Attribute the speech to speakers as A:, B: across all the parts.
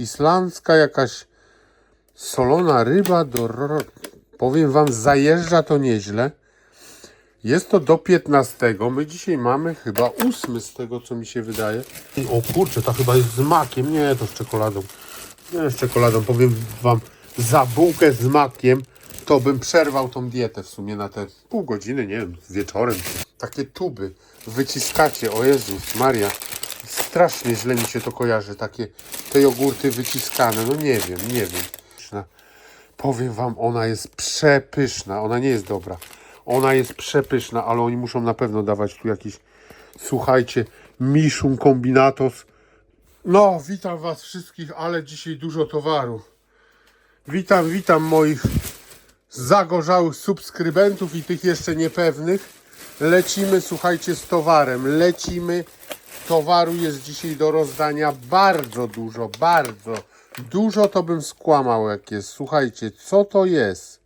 A: islandzka jakaś solona ryba do... Powiem wam, zajeżdża to nieźle. Jest to do 15. My dzisiaj mamy chyba 8 z tego, co mi się wydaje. O kurczę, to chyba jest z makiem. Nie, to z czekoladą. Nie, z czekoladą. Powiem wam, za bułkę z makiem to bym przerwał tą dietę w sumie na te pół godziny, nie wiem, wieczorem. Takie tuby wyciskacie, o Jezus Maria. Strasznie źle mi się to kojarzy, takie te jogurty wyciskane. No nie wiem, nie wiem. Powiem wam, ona jest przepyszna. Ona nie jest dobra. Ona jest przepyszna, ale oni muszą na pewno dawać tu jakiś, słuchajcie, miszun kombinatos. No, witam was wszystkich, ale dzisiaj dużo towaru. Witam, witam moich zagorzałych subskrybentów i tych jeszcze niepewnych. Lecimy, słuchajcie, z towarem. Lecimy. Towaru jest dzisiaj do rozdania bardzo dużo, bardzo. Dużo to bym skłamał, jak jest. Słuchajcie, co to jest?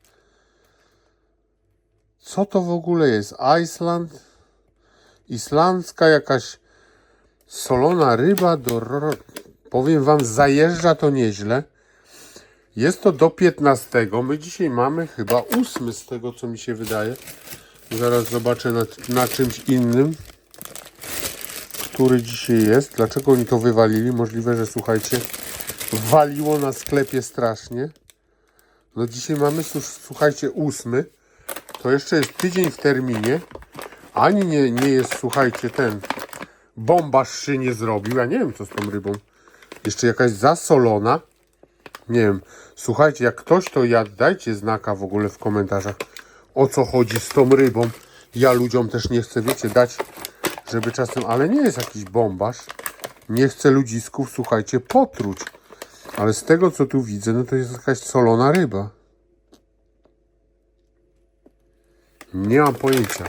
A: Co to w ogóle jest? Iceland? Islandzka jakaś solona ryba do... Powiem wam, zajeżdża to nieźle. Jest to do 15. My dzisiaj mamy chyba 8 z tego, co mi się wydaje. Zaraz zobaczę na, na czymś innym, który dzisiaj jest. Dlaczego oni to wywalili? Możliwe, że słuchajcie, waliło na sklepie strasznie. No dzisiaj mamy, słu- słuchajcie, 8. To jeszcze jest tydzień w terminie. Ani nie, nie jest, słuchajcie, ten bombaż się nie zrobił. Ja nie wiem, co z tą rybą. Jeszcze jakaś zasolona. Nie wiem. Słuchajcie, jak ktoś to jadł, dajcie znaka w ogóle w komentarzach, o co chodzi z tą rybą. Ja ludziom też nie chcę, wiecie, dać, żeby czasem, ale nie jest jakiś bombaż. Nie chcę ludzisków, słuchajcie, potruć. Ale z tego, co tu widzę, no to jest jakaś solona ryba. Nie mam pojęcia.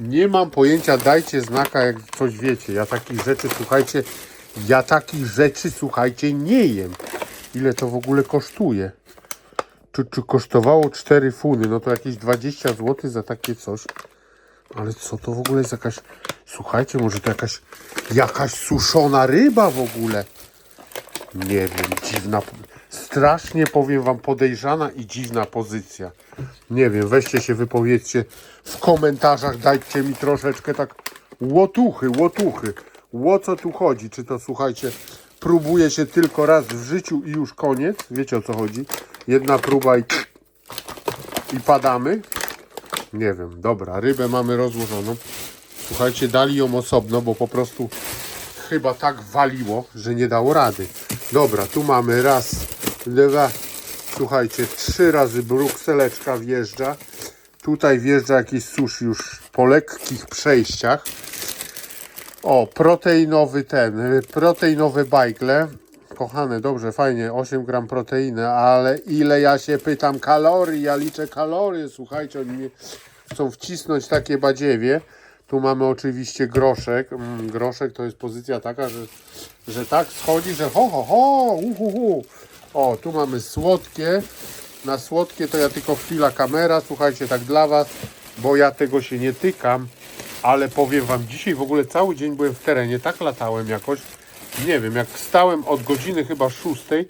A: Nie mam pojęcia, dajcie znaka, jak coś wiecie. Ja takich rzeczy, słuchajcie, ja takich rzeczy, słuchajcie, nie jem. Ile to w ogóle kosztuje? Czy, czy kosztowało 4 funy? No to jakieś 20 zł za takie coś. Ale co to w ogóle jest jakaś... Słuchajcie, może to jakaś... Jakaś suszona ryba w ogóle. Nie wiem, dziwna... Strasznie powiem wam podejrzana i dziwna pozycja. Nie wiem, weźcie się wypowiedzcie w komentarzach, dajcie mi troszeczkę tak łotuchy, łotuchy. O co tu chodzi? Czy to słuchajcie, próbuje się tylko raz w życiu i już koniec? Wiecie o co chodzi? Jedna próba i, i padamy? Nie wiem, dobra, rybę mamy rozłożoną. Słuchajcie, dali ją osobno, bo po prostu chyba tak waliło, że nie dało rady. Dobra, tu mamy raz, dwa, słuchajcie, trzy razy brukseleczka wjeżdża. Tutaj wjeżdża jakiś susz już po lekkich przejściach. O, proteinowy ten, y, proteinowe bajgle. Kochane, dobrze, fajnie, 8 gram proteiny, ale ile ja się pytam kalorii, ja liczę kalorie, słuchajcie, oni chcą wcisnąć takie badziewie. Tu mamy oczywiście groszek. Mm, groszek to jest pozycja taka, że, że tak schodzi, że ho, ho, ho, uhuhu. O, tu mamy słodkie. Na słodkie to ja tylko chwila kamera, słuchajcie, tak dla Was, bo ja tego się nie tykam, ale powiem Wam, dzisiaj w ogóle cały dzień byłem w terenie, tak latałem jakoś, nie wiem, jak wstałem od godziny chyba szóstej,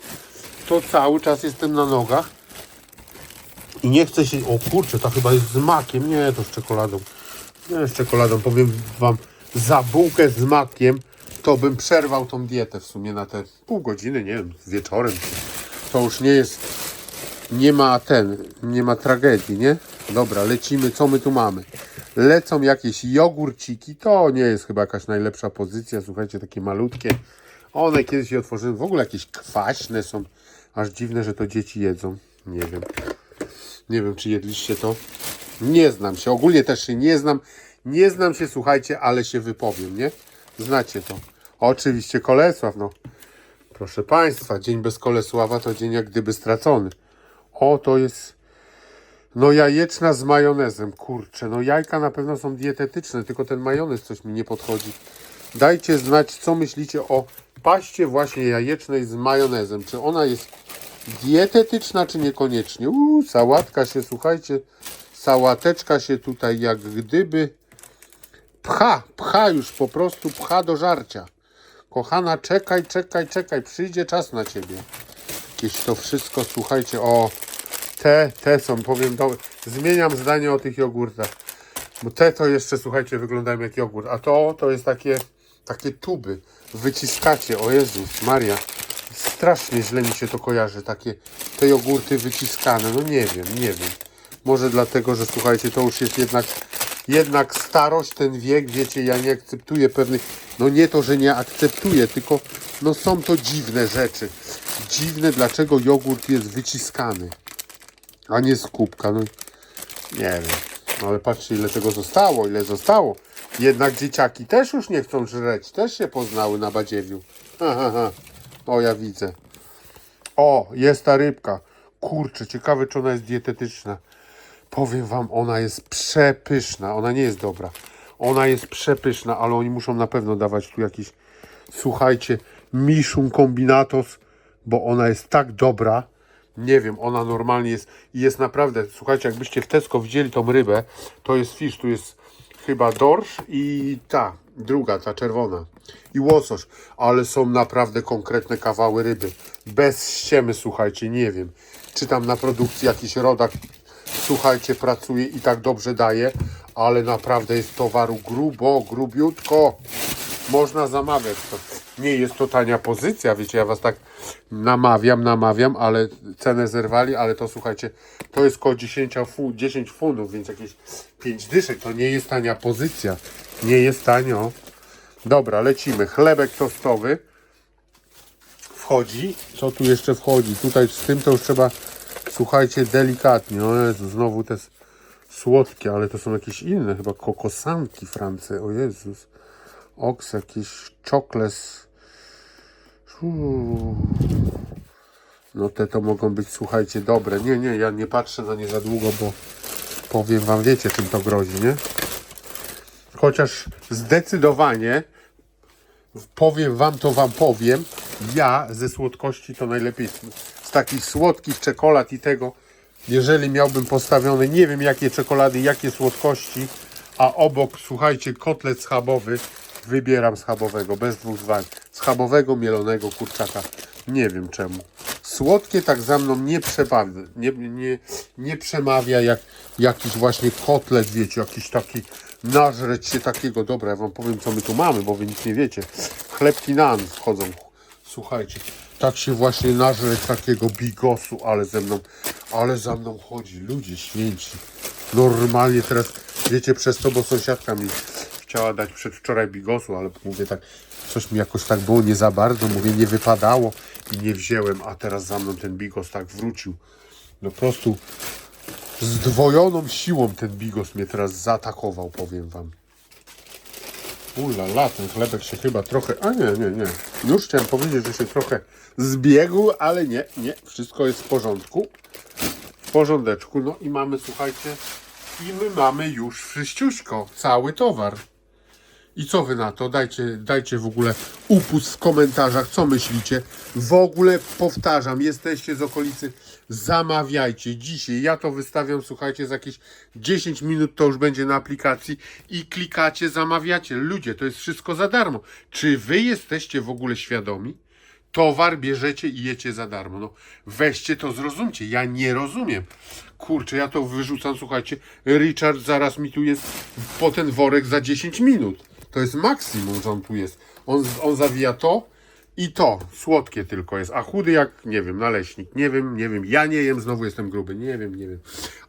A: to cały czas jestem na nogach i nie chcę się, o kurczę, to chyba jest z makiem, nie, to z czekoladą, nie, z czekoladą, powiem Wam, za bułkę z makiem, to bym przerwał tą dietę w sumie na te pół godziny, nie wiem, wieczorem, to już nie jest nie ma ten, nie ma tragedii, nie? Dobra, lecimy, co my tu mamy? Lecą jakieś jogurciki, to nie jest chyba jakaś najlepsza pozycja, słuchajcie, takie malutkie. One kiedyś je otworzyłem, w ogóle jakieś kwaśne są, aż dziwne, że to dzieci jedzą. Nie wiem. Nie wiem, czy jedliście to. Nie znam się, ogólnie też się nie znam. Nie znam się, słuchajcie, ale się wypowiem, nie? Znacie to. Oczywiście Kolesław, no. Proszę Państwa, dzień bez Kolesława to dzień jak gdyby stracony. O, to jest. No jajeczna z majonezem, kurczę. No jajka na pewno są dietetyczne, tylko ten majonez coś mi nie podchodzi. Dajcie znać, co myślicie o paście właśnie jajecznej z majonezem. Czy ona jest dietetyczna, czy niekoniecznie? Uuu, sałatka się, słuchajcie, sałateczka się tutaj jak gdyby pcha, pcha już po prostu, pcha do żarcia. kochana, czekaj, czekaj, czekaj, przyjdzie czas na ciebie. Jakieś to wszystko, słuchajcie, o, te, te są, powiem, do... zmieniam zdanie o tych jogurtach. Bo te to jeszcze, słuchajcie, wyglądają jak jogurt, a to, to jest takie, takie tuby. Wyciskacie, o Jezus, Maria. Strasznie źle mi się to kojarzy, takie te jogurty wyciskane, no nie wiem, nie wiem. Może dlatego, że słuchajcie, to już jest jednak, jednak starość, ten wiek, wiecie, ja nie akceptuję pewnych, no nie to, że nie akceptuję, tylko no są to dziwne rzeczy. Dziwne, dlaczego jogurt jest wyciskany, a nie z kubka, no nie wiem. No ale patrzcie, ile tego zostało, ile zostało. Jednak dzieciaki też już nie chcą żreć, też się poznały na badziewiu. O, ja widzę. O, jest ta rybka. Kurczę, ciekawe, czy ona jest dietetyczna. Powiem wam, ona jest przepyszna. Ona nie jest dobra. Ona jest przepyszna, ale oni muszą na pewno dawać tu jakiś, słuchajcie, miszun kombinatos, bo ona jest tak dobra. Nie wiem, ona normalnie jest i jest naprawdę, słuchajcie, jakbyście w Tesco widzieli tą rybę, to jest fisz, tu jest chyba dorsz i ta, druga, ta czerwona i łosoś, ale są naprawdę konkretne kawały ryby. Bez ściemy, słuchajcie, nie wiem, czy tam na produkcji jakiś rodak, słuchajcie, pracuje i tak dobrze daje, ale naprawdę jest towaru grubo, grubiutko. Można zamawiać to. Nie jest to tania pozycja, wiecie, ja was tak namawiam, namawiam, ale cenę zerwali, ale to słuchajcie, to jest około 10, fu, 10 funtów, więc jakieś 5 dyszek, to nie jest tania pozycja. Nie jest tanio. Dobra, lecimy. Chlebek tostowy wchodzi. Co tu jeszcze wchodzi? Tutaj z tym to już trzeba, słuchajcie, delikatnie. O Jezu, znowu te słodkie, ale to są jakieś inne, chyba kokosanki France. O Jezus. Oks, jakiś czokles. Uuu. No te to mogą być, słuchajcie, dobre. Nie, nie, ja nie patrzę na nie za długo, bo powiem wam, wiecie czym to grozi, nie? Chociaż zdecydowanie powiem wam, to wam powiem. Ja ze słodkości to najlepiej z, takich słodkich czekolad i tego. Jeżeli miałbym postawione, nie wiem jakie czekolady, jakie słodkości, a obok, słuchajcie, kotlet schabowy, wybieram schabowego, bez dwóch zwań. Schabowego, mielonego kurczaka. Nie wiem czemu. Słodkie tak za mną nie przemawia, nie, nie, nie przemawia jak jakiś właśnie kotlet, wiecie, jakiś taki nażreć się takiego. Dobra, ja wam powiem co my tu mamy, bo wy nic nie wiecie. Chlebki nan wchodzą. Słuchajcie, tak się właśnie nażreć takiego bigosu, ale ze mną, ale za mną chodzi. Ludzie święci. Normalnie teraz, wiecie, przez to, bo sąsiadka mi chciała dać przedwczoraj bigosu, ale mówię tak, coś mi jakoś tak było nie za bardzo, mówię, nie wypadało i nie wziąłem, a teraz za mną ten bigos tak wrócił. No po prostu zdwojoną siłą ten bigos mnie teraz zaatakował, powiem wam. Ula, ten chlebek się chyba trochę. A nie, nie, nie. Już chciałem powiedzieć, że się trochę zbiegł, ale nie, nie. Wszystko jest w porządku. W porządeczku. No i mamy, słuchajcie, i my mamy już wszyściuśko, cały towar. I co wy na to? Dajcie, dajcie w ogóle upust w komentarzach, co myślicie. W ogóle powtarzam, jesteście z okolicy, zamawiajcie dzisiaj. Ja to wystawiam, słuchajcie, za jakieś 10 minut to już będzie na aplikacji i klikacie, zamawiacie. Ludzie, to jest wszystko za darmo. Czy wy jesteście w ogóle świadomi? Towar bierzecie i jecie za darmo. No weźcie to, zrozumcie. Ja nie rozumiem. Kurczę, ja to wyrzucam, słuchajcie. Richard zaraz mi tu jest po ten worek za 10 minut. To jest maksimum, że on tu jest. On, on zawija to i to. Słodkie tylko jest. A chudy jak, nie wiem, naleśnik. Nie wiem, nie wiem. Ja nie jem, znowu jestem gruby. Nie wiem, nie wiem.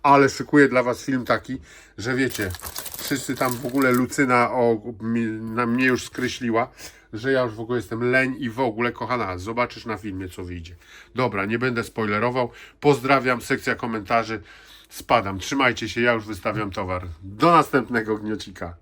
A: Ale szykuję dla was film taki, że wiecie, wszyscy tam w ogóle Lucyna o, mi, na mnie już skreśliła, że ja już w ogóle jestem leń i w ogóle, kochana, zobaczysz na filmie, co wyjdzie. Dobra, nie będę spoilerował. Pozdrawiam, sekcja komentarzy. Spadam. Trzymajcie się, ja już wystawiam towar. Do następnego gniocika.